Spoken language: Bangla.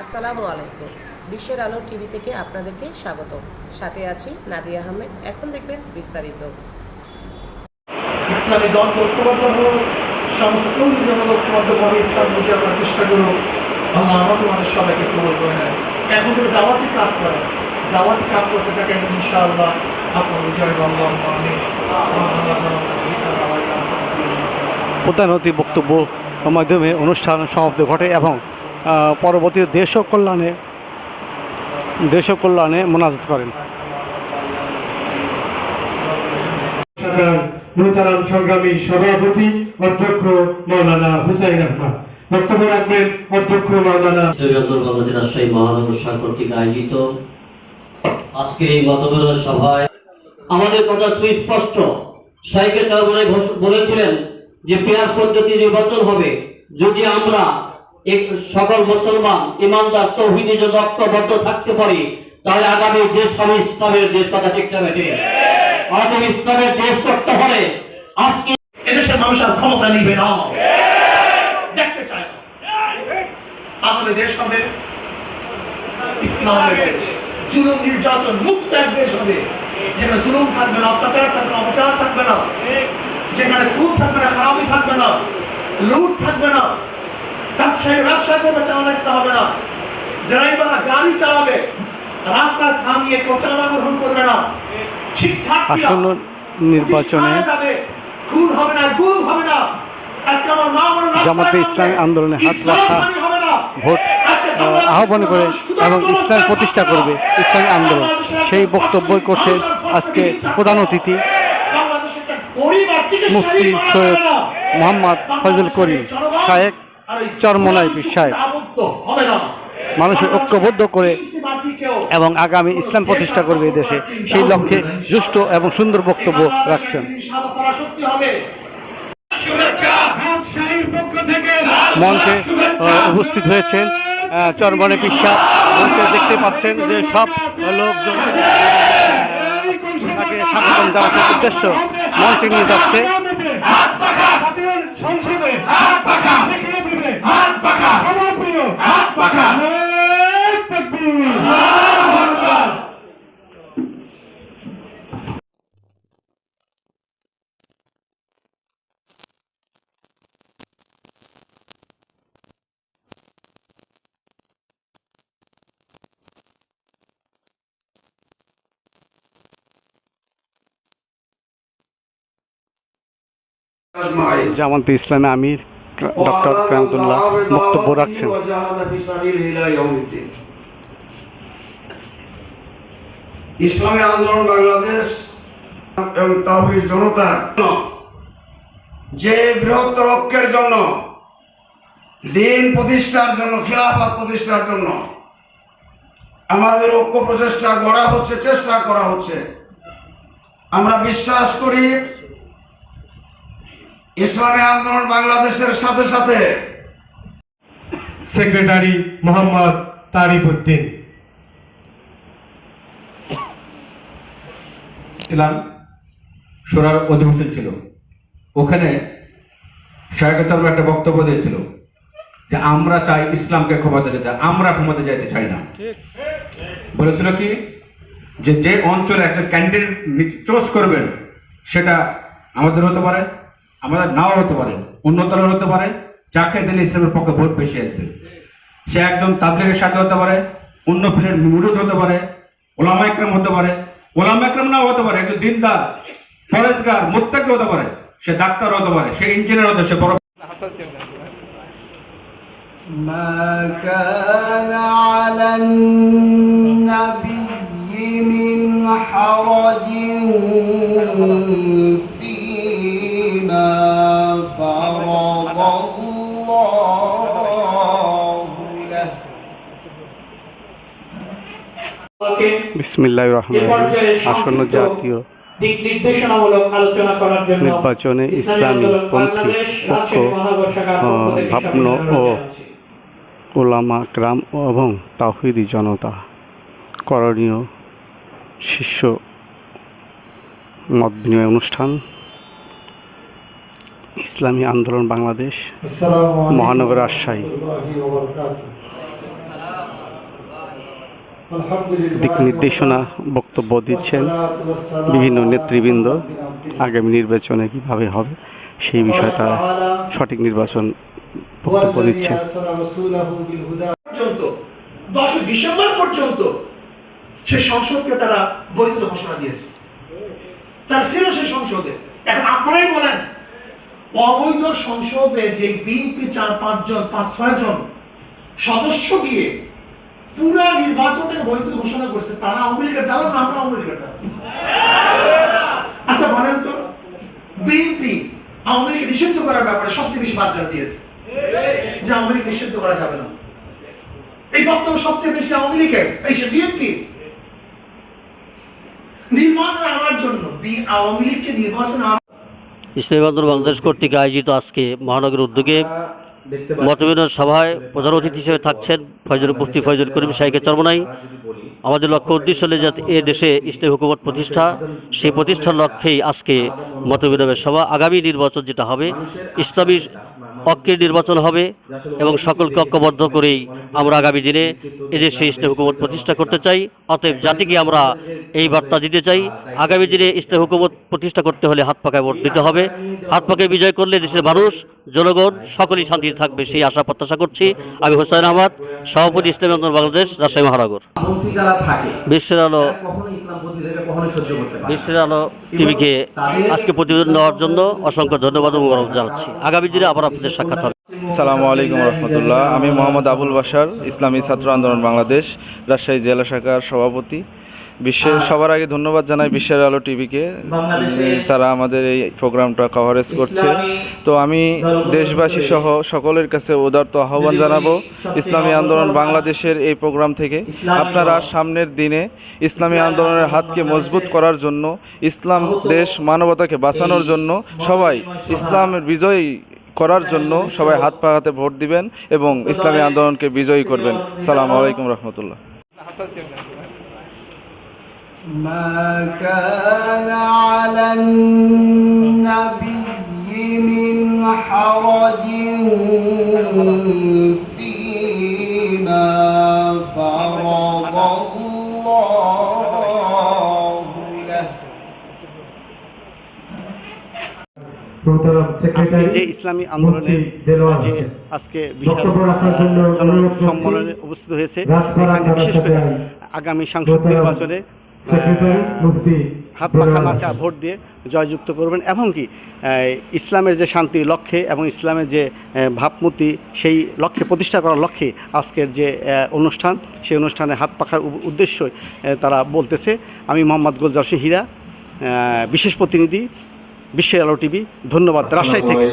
আসসালামু আলাইকুম। বিশ্বের আলো টিভি থেকে আপনাদেরকে স্বাগত সাথে আছি নাদিয়া আহমেদ। এখন দেখবেন বিস্তারিত। ইসলামী দল ঐক্যবদ্ধ হোক সমস্ত তৌহিদ ঐক্যবদ্ধভাবে ইসলাম বুঝে আনার চেষ্টা করুক আল্লাহ আমাকে আমাদের সবাইকে কবল করে নেয়। এখন থেকে দাওয়াতি কাজ করেন দাওয়াতি কাজ করতে থাকেন ইনশাআল্লাহ আপনার বিজয় বাংলা প্রধান অতি বক্তব্য মাধ্যমে অনুষ্ঠান সমাপ্তি ঘটে এবং পরবর্তী দেশ কল্যাণে দেশ কল্যাণে মোনাজাত করেন সংগ্রামী সভাপতি অধ্যক্ষ মৌলানা হুসাইন আহমদ। বক্তব্য রাখবেন অধ্যক্ষ মৌলানা সৈয়দুল বাংলাদেশ রাজশাহী মহানগর কর্তৃক আয়োজিত। আজকের এই মতবিরোধ সভায় আমাদের কথা সুস্পষ্ট। সাইকে চরমনে বলেছিলেন যে পেয়ার পদ্ধতি নির্বাচন হবে। যদি আমরা সকল মুসলমান, ইমানদার, তৌহিদি যদি ঐক্যবদ্ধ থাকতে পারি, তাহলে আগামী দেশ হবে ইসলামের দেশ, কথা ঠিক না আমাদের ইসলামের দেশ করতে হলে আজকে এদেশের মানুষ আর ক্ষমতা নিবে না। দেখতে চায় আমাদের দেশ হবে ইসলামের দেশ। জুলুম, নির্যাতন, মুক্ত এক দেশ হবে। যেখানে জুলুম থাকবে না, অত্যাচার থাকবে না, অপচার থাকবে না। যেখানে খুন থাকবে না থাকবে না, লুট থাকবে না। ব্যবসায়ী ব্যবসা করতে চাওয়া লাগতে হবে না ড্রাইভাররা গাড়ি চালাবে রাস্তা থামিয়ে কোচালা গ্রহণ করবে না শিক্ষার্থীরা আসন্ন নির্বাচনে খুন হবে না গুম হবে না আজকে আমার মা জামাতে ইসলামী আন্দোলনে হাত রাখা। ভোট আহ্বান করে এবং ইসলাম প্রতিষ্ঠা করবে ইসলামী আন্দোলন সেই বক্তব্যই করছেন আজকে প্রধান অতিথি মুফতি সৈয়দ। মোহাম্মদ ফজল করিম শায়েক আর এই চরমোনাই পীর সাহেব আবদ্ধ হবে না। মানুষের ঐক্যবদ্ধ করে এবং আগামী ইসলাম প্রতিষ্ঠা করবে এই দেশে। সেই লক্ষ্যে সুষ্ঠ এবং সুন্দর বক্তব্য রাখছেন। সাদা পরাশক্তি হবে। রাজশাহীর পক্ষ থেকে মঞ্চে উপস্থিত হয়েছেন চরমনে পিসা মঞ্চে দেখতে পাচ্ছেন যে সব লোকজন তাকে স্বাগতম জানাতে উদ্দেশ্য মঞ্চে নিয়ে যাচ্ছে। জাতীয় সংসদে দেখিয়ে দিবে সভাপ্রিয় নারায়ণ তাকবীর। জামাতে ইসলামী আমির ডক্টর কামতুল্লাহ বক্তব্য রাখছেন। ইসলামী আন্দোলন বাংলাদেশ এবং তাহির জনতার যে বৃহত্তর ঐক্যের জন্য, দিন প্রতিষ্ঠার জন্য, খিলাফত প্রতিষ্ঠার জন্য আমাদের ঐক্য প্রচেষ্টা করা হচ্ছে, চেষ্টা করা হচ্ছে। আমরা বিশ্বাস করি ইসলামী আন্দোলন বাংলাদেশের সাথে সাথে। সেক্রেটারি মোহাম্মদ তারিফ উদ্দিন। ছিলাম সোনার অধিবেশন ছিল। ওখানে শাহেক চর্মা একটা বক্তব্য দিয়েছিল যে আমরা চাই ইসলামকে ক্ষমতা দিতে আমরা ক্ষমতা যাইতে চাই না। বলেছিল কি? যে যে অঞ্চলে একটা ক্যান্ডিডেট চোজ করবেন সেটা আমাদের হতে পারে। আমাদের নাও হতে পারে অন্য দলের হতে পারে যাকে দিলে ইসলামের পক্ষে ভোট বেশি আসবে সে একজন তাবলিগের সাথে হতে পারে অন্য ফিরের মুরুদ হতে পারে ওলামা একরাম হতে পারে ওলামা একরাম নাও হতে পারে একজন দিনদার ফরেজগার মোত্তাকি হতে পারে সে ডাক্তার হতে পারে সে ইঞ্জিনিয়ার হতে সে বড় ما كان على النبي من حرج বিসমিল্লাহ রহমান আসন্ন জাতীয় দিক নির্দেশনামূলক আলোচনা করার জন্য নির্বাচনে ইসলামী পন্থী পক্ষ ভাবন ও ওলামা গ্রাম এবং তাহিদি জনতা করণীয় শিষ্য মত বিনিময় অনুষ্ঠান ইসলামী আন্দোলন বাংলাদেশ মহানগর রাজশাহী। দিক নির্দেশনা বক্তব্য দিচ্ছেন বিভিন্ন নেতৃবৃন্দ। আগামী নির্বাচনে কীভাবে হবে, সেই বিষয়ে তারা সঠিক নির্বাচন বক্তব্য দিচ্ছেন। সেই সংসদকে তারা বৈধ ঘোষণা দিয়েছে। তারা ছিল সেই সংসদে। এখন আপনারাই বলেন, অবৈধ সংসদে যে বিএনপি চার, পাঁচজন, পাঁচ ছয় জন সদস্য গিয়ে পুরা নির্বাচনটাকে বৈধ ঘোষণা করছে তারা আওয়ামী লীগের দালাল না আমরা আওয়ামী লীগের দালাল আচ্ছা বলেন তো বিএনপি আওয়ামী লীগ নিষিদ্ধ করার ব্যাপারে সবচেয়ে বেশি বাগ্দান দিয়েছে যে আওয়ামী লীগ নিষিদ্ধ করা যাবে না। এই বক্তব্য সবচেয়ে বেশি আওয়ামী লীগের, এই সে বিএনপি নির্বাচন আনার জন্য আওয়ামী লীগকে নির্বাচন ইসলামী বাংলাদেশ কর্তৃক আয়োজিত আজকে মহানগর উদ্যোগে মতবিনোদন সভায় প্রধান অতিথি হিসেবে থাকছেন ফয়জুল মুফতি ফয়জুল করিম শাহকে চরমনাই। আমাদের লক্ষ্য উদ্দেশ্য হলে যাতে এ দেশে ইসলামী হুকুমত প্রতিষ্ঠা সেই প্রতিষ্ঠার লক্ষ্যেই আজকে মতবিনিময় সভা। আগামী নির্বাচন যেটা হবে ইসলামী ঐক্যের নির্বাচন হবে এবং সকলকে ঐক্যবদ্ধ করেই আমরা আগামী দিনে এদেশে ইসলামী হুকুমত প্রতিষ্ঠা করতে চাই। অতএব জাতিকে আমরা এই বার্তা দিতে চাই আগামী দিনে ইসলামী হুকুমত প্রতিষ্ঠা করতে হলে হাত পাকায় ভোট দিতে হবে। হাত পাকায় বিজয় করলে দেশের মানুষ জনগণ সকলেই শান্তিতে থাকবে সেই আশা প্রত্যাশা করছি। আমি হোসেন আহমদ সভাপতি ইসলামী বাংলাদেশ রাজশাহী মহানগর। বিশ্বের আলো। বিশ্বের আলো টিভিকে আজকে প্রতিবেদন দেওয়ার জন্য অসংখ্য ধন্যবাদ অনুরোধ গৌরব জানাচ্ছি। আগামী দিনে আবার আপনাদের সাক্ষাৎ হবে। সালামু আলাইকুম রহমতুল্লাহ। আমি মোহাম্মদ আবুল বাসার ইসলামী ছাত্র আন্দোলন বাংলাদেশ রাজশাহী জেলা শাখার সভাপতি। বিশ্বের সবার আগে ধন্যবাদ জানাই বিশ্বের আলো টিভিকে। তারা আমাদের এই প্রোগ্রামটা কভারেজ করছে। তো আমি দেশবাসী সহ সকলের কাছে উদারত আহ্বান জানাব ইসলামী আন্দোলন বাংলাদেশের এই প্রোগ্রাম থেকে। আপনারা সামনের দিনে ইসলামী আন্দোলনের হাতকে মজবুত করার জন্য ইসলাম দেশ মানবতাকে বাঁচানোর জন্য সবাই ইসলামের বিজয়ী করার জন্য সবাই হাত পাহাতে ভোট দিবেন এবং ইসলামী আন্দোলনকে বিজয়ী করবেন। সালাম আলাইকুম রহমতুল্লাহ। ما كان على النبي من حرج فيما فرض الله له প্রতারক আজকে সেক্রেটারি যে ইসলামী আন্দোলনের মুফতি দেলোয়ার যে হোসেন। আজকে বিশাল বক্তব্য রাখার জন্য আহ, অনুরোধ করছি। সম্মেলনে উপস্থিত হয়েছে রাজপাড়া এখানে বিশেষ করে থানা আগামী সাংসদ প্রতারক নির্বাচনে সেক্রেটারি মুফতি হাত পাখা মার্কা ভোট দিয়ে জয়যুক্ত করবেন। এমনকি ইসলামের যে শান্তি লক্ষ্যে এবং ইসলামের যে ভাবমূর্তি সেই লক্ষ্যে প্রতিষ্ঠা করার লক্ষ্যে আজকের যে অনুষ্ঠান সেই অনুষ্ঠানে হাত পাখার উ- উদ্দেশ্যই তারা বলতেছে। আমি মোহাম্মদ গোলজার সিং হীরা বিশেষ প্রতিনিধি বিশ্বের আলো টিভি। ধন্যবাদ। রাজশাহী থেকে।